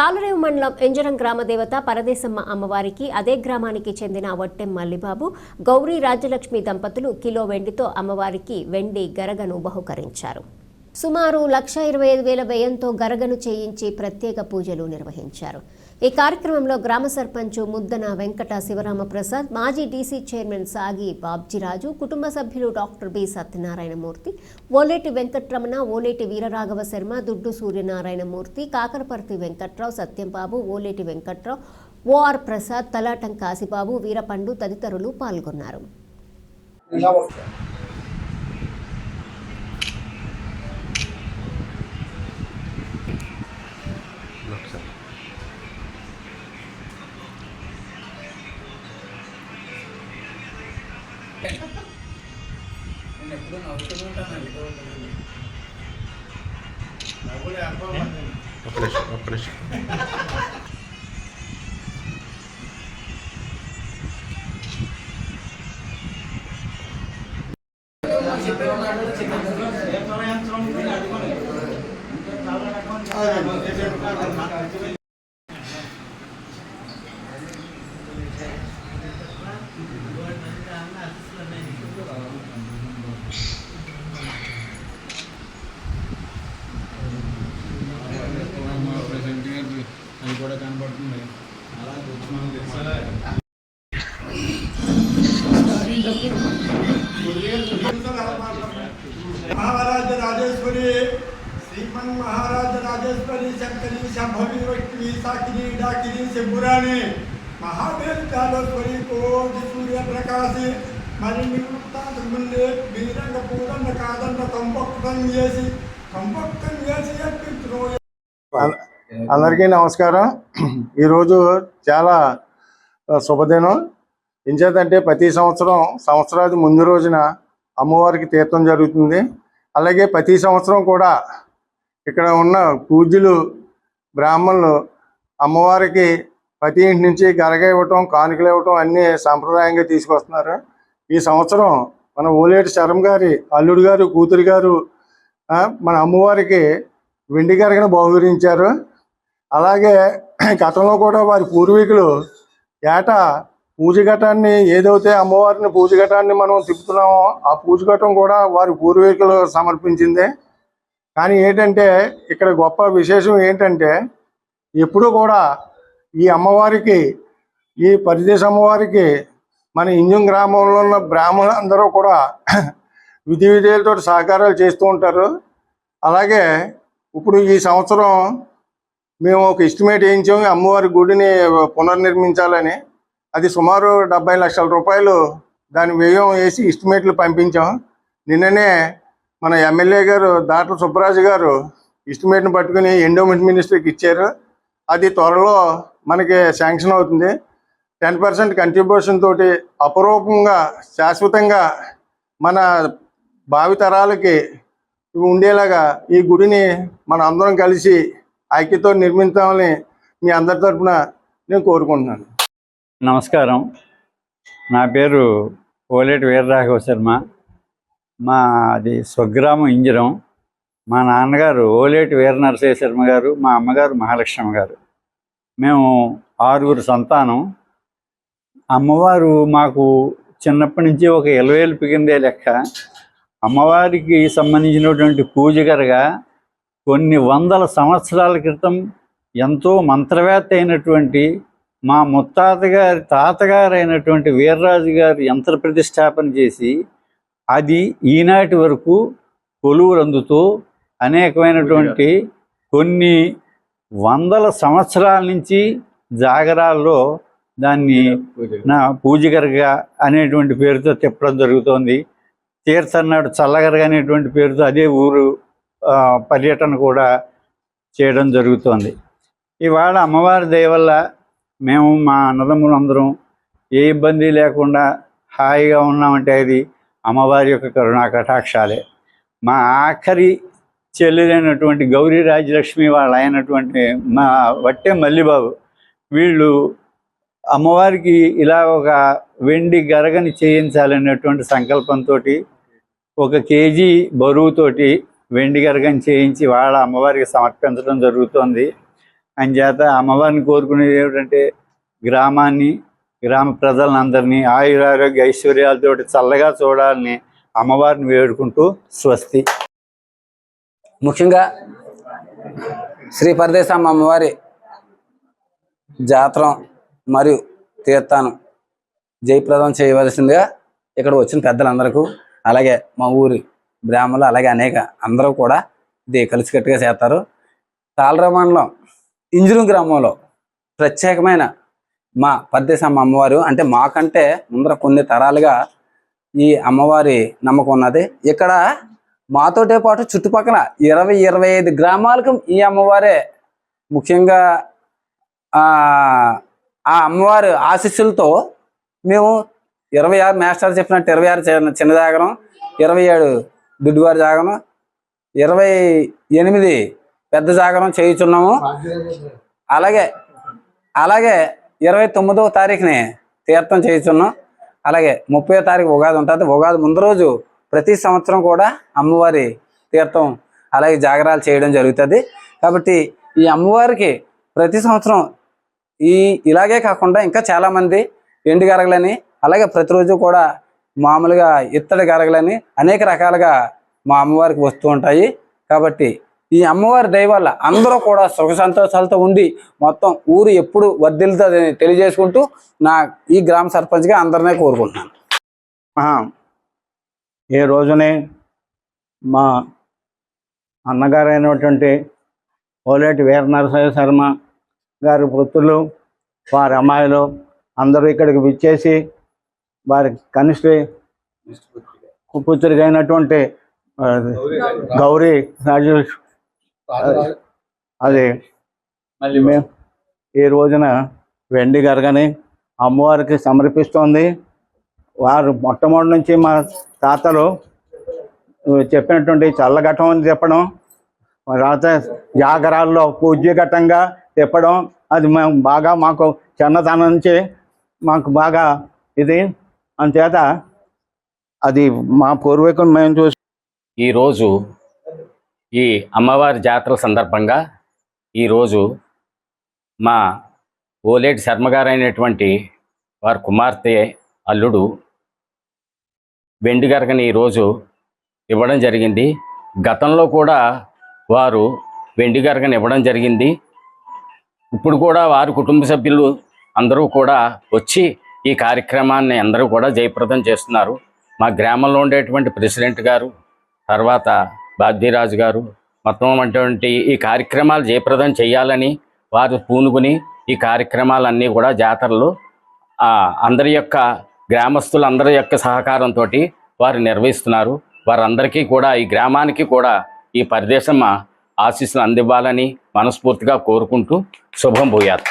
తాళరేవు మండలం ఎంజరం గ్రామ దేవత పరదేశమ్మ అమ్మవారికి అదే గ్రామానికి చెందిన వట్టెం మల్లిబాబు గౌరీ రాజ్యలక్ష్మి దంపతులు కిలో వెండితో అమ్మవారికి వెండి గరగను బహుకరించారు. సుమారు లక్ష ఇరవై ఐదు వేల వ్యయంతో గరగను చేయించి ప్రత్యేక పూజలు నిర్వహించారు. ఈ కార్యక్రమంలో గ్రామ సర్పంచ్ ముద్దన వెంకట శివరామ ప్రసాద్ మాజీ డీసీ చైర్మన్ సాగి బాబ్జీరాజు కుటుంబ సభ్యులు doctor B Satyanarayanamurthy Oleti Venkatramana Oleti Veeraraghava Sharma Duddu Suryanarayanamurthy Kakaraparthi Venkatrao Satyambabu Oleti Venkatrao OR Prasad Talatam Kasibabu Veerapandu తదితరులు పాల్గొన్నారు. నేను ఎప్పుడూ నవ్వుతూనే ఉంటానండి ఒక్క నిమిషం ఒక్క నిమిషం. అది. महाराज राजेश्वरी, श्रीमन महाराज राजेश्वरी, शंकरी, शंभवी वक्वी साकिनी, डाकिनी शिवपुराणी महादेव कालेश्वरी को सूर्य प्रकाश मणिनिवृत्तांतमुंडे वीरंग पूर्ण कादंड कंपक्तं येसि कंपक्तं येसि यत् पित्रो అందరికీ నమస్కారం. ఈరోజు చాలా శుభదినం. ఎంచేతంటే ప్రతి సంవత్సరం సంవత్సరాది ముందు రోజున అమ్మవారికి తీర్థం జరుగుతుంది. అలాగే ప్రతి సంవత్సరం కూడా ఇక్కడ ఉన్న పూజ్యులు బ్రాహ్మణులు అమ్మవారికి ప్రతి ఇంటి నుంచి గరగ ఇవ్వటం కానుకలు ఇవ్వటం అన్నీ సాంప్రదాయంగా తీసుకొస్తున్నారు. ఈ సంవత్సరం మన ఓలేటి శరం గారి అల్లుడు గారు కూతురు గారు మన అమ్మవారికి వెండి గరగను బహుకరించారు. అలాగే గతంలో కూడా వారి పూర్వీకులు ఏటా పూజఘటాన్ని ఏదైతే అమ్మవారిని పూజఘటాన్ని మనం తిప్పుతున్నామో ఆ పూజఘటం కూడా వారి పూర్వీకులు సమర్పించింది. కానీ ఏంటంటే ఇక్కడ గొప్ప విశేషం ఏంటంటే ఎప్పుడూ కూడా ఈ అమ్మవారికి ఈ పరిదేశ అమ్మవారికి మన ఇంజం గ్రామంలో ఉన్న బ్రాహ్మణులందరూ కూడా విధి విధేయులతో సహకారాలు చేస్తూ ఉంటారు. అలాగే ఇప్పుడు ఈ సంవత్సరం మేము ఒక ఎస్టిమేట్ వేయించాము. అమ్మవారి గుడిని పునర్నిర్మించాలని. అది సుమారు డెబ్బై లక్షల రూపాయలు దాని వ్యయం వేసి ఎస్టిమేట్లు పంపించాం నిన్ననే మన ఎమ్మెల్యే గారు దాట్ల సుబ్బరాజు గారు ఎస్టిమేట్ని పట్టుకుని ఎండోమెంట్ మినిస్టర్కి ఇచ్చారు. అది త్వరలో మనకి శాంక్షన్ అవుతుంది. టెన్ పర్సెంట్ కంట్రిబ్యూషన్ తోటి అపరూపంగా శాశ్వతంగా మన భావితరాలకి ఉండేలాగా ఈ గుడిని మన అందరం కలిసి ఐక్యతో నిర్మించామని మీ అందరి తరఫున నేను కోరుకుంటున్నాను. నమస్కారం. నా పేరు ఓలేటి వీరరాఘవ శర్మ. మా అది స్వగ్రామం ఇంజరం. మా నాన్నగారు ఓలేటి వీర నరసయ్య శర్మ గారు మా అమ్మగారు మహాలక్ష్మి గారు. మేము ఆరుగురు సంతానం. అమ్మవారు మాకు చిన్నప్పటి నుంచి ఒక ఇలవేలు పిగిందే లెక్క. అమ్మవారికి సంబంధించినటువంటి పూజ కొన్ని వందల సంవత్సరాల క్రితం ఎంతో మంత్రవేత్త అయినటువంటి మా ముత్తాత గారి తాతగారు అయినటువంటి వీర్రాజు గారు యంత్ర ప్రతిష్టాపన చేసి అది ఈనాటి వరకు కొలువురందుతూ అనేకమైనటువంటి కొన్ని వందల సంవత్సరాల నుంచి జాగరాల్లో దాన్ని నా పూజగరగా అనేటువంటి పేరుతో తిప్పడం జరుగుతోంది. తీర్థన్నాడు చల్లగరగా అనేటువంటి పేరుతో అదే ఊరు పర్యటన కూడా చేయడం జరుగుతోంది. ఇవాళ అమ్మవారి దయవల్ల మేము మా అన్నదమ్ములందరం ఏ ఇబ్బంది లేకుండా హాయిగా ఉన్నామంటే అది అమ్మవారి యొక్క కరుణా కటాక్షాలే. మా ఆఖరి చెల్లెలైనటువంటి గౌరీ రాజలక్ష్మి వాళ్ళ అయినటువంటి మా వట్టే మల్లిబాబు వీళ్ళు అమ్మవారికి ఇలా ఒక వెండి గరగని చేయించాలనేటువంటి సంకల్పంతో ఒక కేజీ బరువుతోటి వెండి గరగం చేయించి వాళ్ళ అమ్మవారికి సమర్పించడం జరుగుతుంది. అంచేత అమ్మవారిని కోరుకునేది ఏమిటంటే గ్రామాన్ని గ్రామ ప్రజలందరినీ ఆయురారోగ్య ఐశ్వర్యాలతో చల్లగా చూడాలని అమ్మవారిని వేడుకుంటూ స్వస్తి. ముఖ్యంగా శ్రీ పరదేశమ్మ అమ్మవారి జాతర మరియు తీర్థానం జయప్రదం చేయవలసిందిగా ఇక్కడ వచ్చిన పెద్దలందరికీ అలాగే మా ఊరి బ్రాహ్మణులు అలాగే అనేక అందరూ కూడా ఇది కలిసికట్టుగా చేస్తారు. తాళర మండలం ఇంజురు గ్రామంలో ప్రత్యేకమైన మా పద్దేశమ్మ అమ్మవారు అంటే మాకంటే ముందర కొన్ని తరాలుగా ఈ అమ్మవారి నమ్మకం ఉన్నది. ఇక్కడ మాతోటే పాటు చుట్టుపక్కల ఇరవై ఇరవై ఐదు గ్రామాలకు ఈ అమ్మవారే ముఖ్యంగా ఆ అమ్మవారి ఆశీస్సులతో మేము ఇరవై ఆరు మాస్టర్ చెప్పినట్టు ఇరవై ఆరు చిన్న చిన్నదాగరం ఇరవై ఏడు దుడ్డువారి జాగరం ఇరవై ఎనిమిది పెద్ద జాగరం చేయుచున్నాము. అలాగే అలాగే ఇరవై తొమ్మిదవ తారీఖుని తీర్థం చేయుచున్నాం. అలాగే ముప్పై తారీఖు ఉగాది ఉంటుంది. ఉగాది ముందు రోజు ప్రతి సంవత్సరం కూడా అమ్మవారి తీర్థం అలాగే జాగరాలు చేయడం జరుగుతుంది. కాబట్టి ఈ అమ్మవారికి ప్రతి సంవత్సరం ఈ ఇలాగే కాకుండా ఇంకా చాలామంది ఎండు గరగలని అలాగే ప్రతిరోజు కూడా మామూలుగా ఇత్తడి గరగలని అనేక రకాలుగా మా అమ్మవారికి వస్తూ ఉంటాయి. కాబట్టి ఈ అమ్మవారి దయ వల్ల అందరూ కూడా సుఖ సంతోషాలతో ఉండి మొత్తం ఊరు ఎప్పుడు వర్ధిల్లుతుందని తెలియజేసుకుంటూ నా ఈ గ్రామ సర్పంచ్గా అందరినీ కోరుకుంటున్నాను. ఏ రోజునే మా అన్నగారైనటువంటి ఓలేటి వీర నరసయ్య శర్మ గారి పుత్రులు వారి అమ్మాయిలు అందరూ ఇక్కడికి విచ్చేసి వారి కనిష్ట పుత్రిక అయినటువంటి గౌరీ రాజు అది. మేము ఈ రోజున వెండి గరగని అమ్మవారికి సమర్పిస్తోంది. వారు మొట్టమొదటి నుంచి మా తాతలు చెప్పినటువంటి చల్లఘట్టం అని చెప్పడం తర్వాత జాగరాల్లో పూజ్యఘట్టంగా చెప్పడం అది మేము బాగా మాకు చిన్నతనం నుంచి మాకు బాగా ఇది. అందుచేత అది మా పూర్వీకులు మేము చూసి ఈరోజు ఈ అమ్మవారి జాతర సందర్భంగా ఈరోజు మా ఓలేటి శర్మగారైనటువంటి వారి కుమార్తె అల్లుడు వెండి గరగని ఈరోజు ఇవ్వడం జరిగింది. గతంలో కూడా వారు వెండి గరగని ఇవ్వడం జరిగింది. ఇప్పుడు కూడా వారి కుటుంబ సభ్యులు అందరూ కూడా వచ్చి ఈ కార్యక్రమాన్ని అందరూ కూడా జయప్రదం చేస్తున్నారు. మా గ్రామంలో ఉండేటువంటి ప్రెసిడెంట్ గారు తర్వాత బాధ్యరాజు గారు మొత్తం అటువంటి ఈ కార్యక్రమాలు జయప్రదం చేయాలని వారు పూనుకుని ఈ కార్యక్రమాలన్నీ కూడా జాతరలు అందరి యొక్క గ్రామస్తులందరి యొక్క సహకారంతో వారు నిర్వహిస్తున్నారు. వారందరికీ కూడా ఈ గ్రామానికి కూడా ఈ పరిదేశం ఆశీస్సులు అందివ్వాలని మనస్ఫూర్తిగా కోరుకుంటూ శుభం పోయారు